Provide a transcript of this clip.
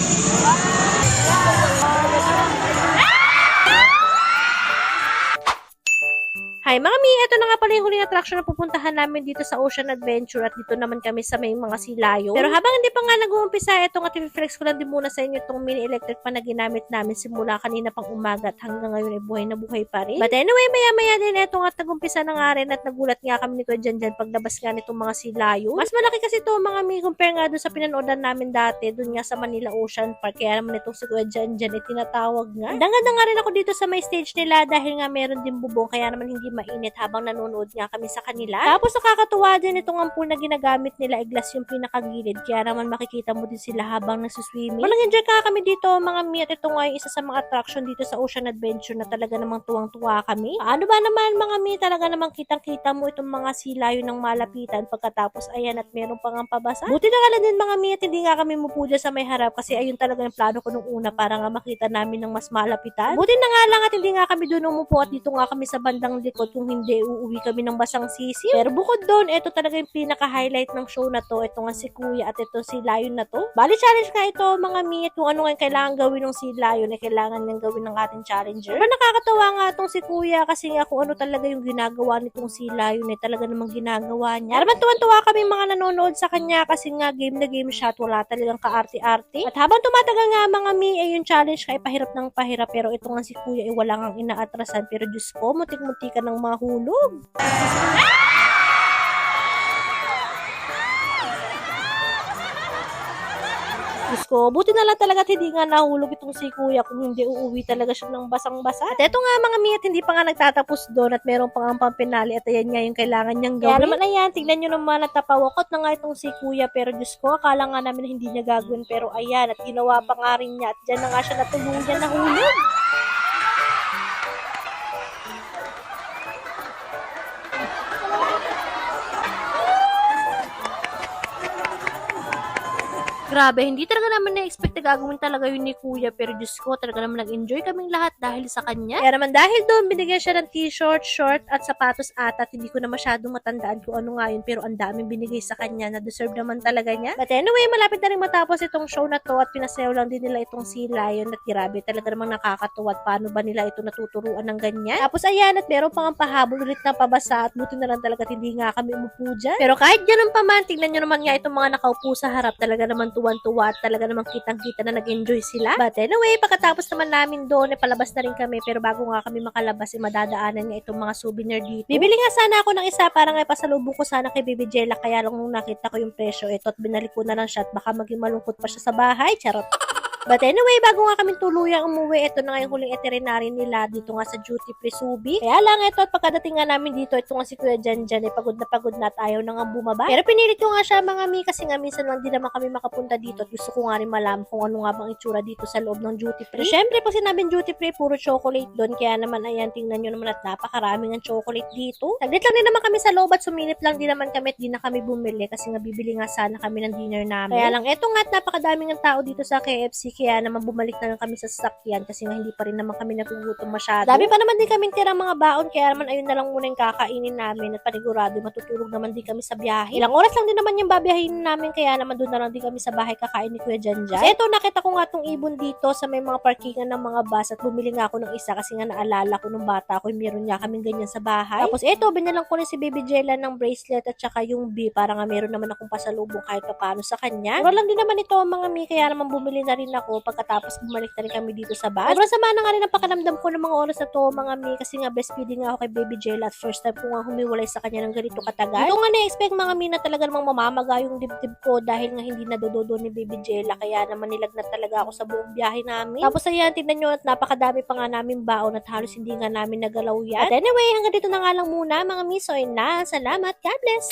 Yeah. Hi mga mi, ito na nga pala yung huling attraction na pupuntahan namin dito sa Ocean Adventure at dito naman kami sa may mga silayo. Pero habang hindi pa nga nag-uumpisa, ito nga flex ko lang din muna sa inyo itong mini electric pan na ginamit namin simula kanina pang umaga at hanggang ngayon ay buhay na buhay pa rin. But anyway, maya maya din ito nga nag-umpisa na nga rin at nagulat nga kami nito dyan dyan paglabas nga nitong mga silayo. Mas malaki kasi ito mga mi compare nga doon sa pinanoodan namin dati doon nga sa Manila Ocean Park. Kaya naman itong si Kuya dyan dyan ay tinatawag nga. Dangada nga rin ako dito sa may stage nila dahil nga meron din bubong kaya naman hindi mainit habang nanonood nga kami sa kanila. Tapos nakakatuwa din itong ampul na ginagamit nila ay glass yung pinakagilid kaya naman makikita mo din sila habang nasuswimming. Walang enjoy ka kami dito mga mi at ito nga yung isa sa mga attraction dito sa Ocean Adventure na talaga namang tuwang-tuwa kami. Ano ba naman mga mi talaga namang kitang-kita mo itong mga silayo ng malapitan pagkatapos ayan at meron pang ang pabasa. Buti na lang din mga mi at hindi nga kami mupo dyan sa may harap kasi ayun talaga yung plano ko nung una para nga makita namin ng mas malapitan. Buti na nga lang at hindi nga kami doon umupo at dito nga kami sa bandang likod kung hindi uuwi kami ng basang sisi. Pero bukod doon, ito talaga yung pinaka-highlight ng show na to. Ito nga si Kuya at ito si Lion na to. Bali challenge nga ito mga mi kung ano nga kailangan gawin ng si Lion na kailangan niyang gawin ng ating challenger. Pero nakakatawa nga itong si Kuya kasi nga kung ano talaga yung ginagawa nitong si Lion eh talaga namang ginagawa niya. Araman tuwan-tuwa kami mga nanonood sa kanya kasi nga game na game siya at wala talagang kaarte-arte. At habang tumatagal nga mga mi ay yung challenge kay pahirap ng pahirap pero ito nga si Kuya ay wala ngang inaatrasan pero Diyos ko mutik-muntikan ng mahulog. Diyos ko, buti na lang talaga at hindi nga nahulog itong si kuya kung hindi uuwi talaga siya ng basang-basa. At eto nga mga miyat, hindi pa nga nagtatapos doon at meron pa nga ang pampinali at ayan nga yung kailangan niyang gawin. Kaya naman ayan, tignan nyo naman at napawakot na nga itong si kuya pero Diyos ko, akala nga namin hindi niya gagawin pero ayan at ginawa pa nga rin niya at dyan na nga siya natuluyan nahulog. Grabe, hindi talaga naman na-expect na gagawin talaga yun ni Kuya. Pero Diyos ko, talaga naman nag-enjoy kaming lahat dahil sa kanya. Kaya naman dahil doon, binigyan siya ng t-shirt, short, at sapatos ata. At hindi ko na masyadong matandaan kung ano nga yun. Pero ang daming binigay sa kanya na deserve naman talaga niya. But anyway, malapit na rin matapos itong show na to at pinasayaw lang din nila itong si Lion. At grabe, talaga namang nakakatuwa. At paano ba nila ito natuturuan ng ganyan? Tapos ayan, at meron pang ang pahabol ulit na pabasa. At buti na lang talaga hindi nga kami umupo dyan. Pero kahit ganun pa man, tignan nyo naman nga itong mga nakaupo sa harap. Talaga naman tuwan-tuwa talaga namang kitang-kita na nag-enjoy sila. But anyway, pagkatapos naman namin doon, eh, palabas na rin kami. Pero bago nga kami makalabas, eh, madadaanan nga itong mga souvenir dito. Bibili nga sana ako ng isa para nga pasalubong ko sana kay Baby Jella. Kaya lang nung nakita ko yung presyo, ito at binalik ko na lang siya at baka maging malungkot pa siya sa bahay. Charot. But anyway, bago nga kami tuluyang umuwi, ito na nga yung huling itinerary nila dito nga sa Duty Free Subi. Kaya lang ito at pagkadating nga namin dito, ito nga si Kuya Jan Jan, eh, pagod na pagod na at ayaw na nga bumaba. Pero pinilit ko nga siya mga mi kasi nga minsan lang din naman kami makapunta dito at gusto ko nga rin malaman kung ano nga bang itsura dito sa loob ng Duty Free. Siyempre, pag sinabing Duty Free, puro chocolate doon. Kaya naman, ayan, tingnan nyo naman at napakaraming ang chocolate dito. Saglit lang din naman kami sa loob at sumilip lang din naman kami at di na kami bumili kasi nga bibili nga sana kami ng dinner namin. Kaya lang, eto nga at napakadaming ang tao dito sa KFC kaya naman bumalik na lang kami sa sasakyan kasi nga hindi pa rin naman kami nagugutom masyado. Dami pa naman din kami tirang mga baon kaya naman ayun na lang muna yung kakainin namin at panigurado matutulog naman din kami sa biyahe. Ilang oras lang din naman yung babiyahin namin kaya naman doon na lang din kami sa bahay kakain ni Kuya Janjan. Kasi eto nakita ko nga tong ibon dito sa may mga parkingan ng mga bus at bumili nga ako ng isa kasi nga naalala ko nung bata ko meron nga kaming ganyan sa bahay. Tapos eto binalang ko rin si Baby Jella ng bracelet at saka yung B para nga meron naman akong pasalubong kahit pa paano sa kanya. Mura lang din naman ito mga mi kaya naman bumili na rin ako pagkatapos bumalik na rin kami dito sa bus. Sobrang sama na nga rin ang pakiramdam ko ng mga oras na to mga mi kasi nga breastfeeding nga ako kay Baby Jella at first time ko nga humiwalay sa kanya ng ganito katagal. Ito nga na-expect mga mi na talaga namang mamamaga yung dibdib ko dahil nga hindi nadododo ni Baby Jella kaya naman nilagnat talaga ako sa buong biyahe namin. Tapos ayan, tignan nyo at napakadami pa nga namin baon at halos hindi nga namin nagalaw yan. But anyway, hanggang dito na nga lang muna mga mi. So, na. Salamat. God bless.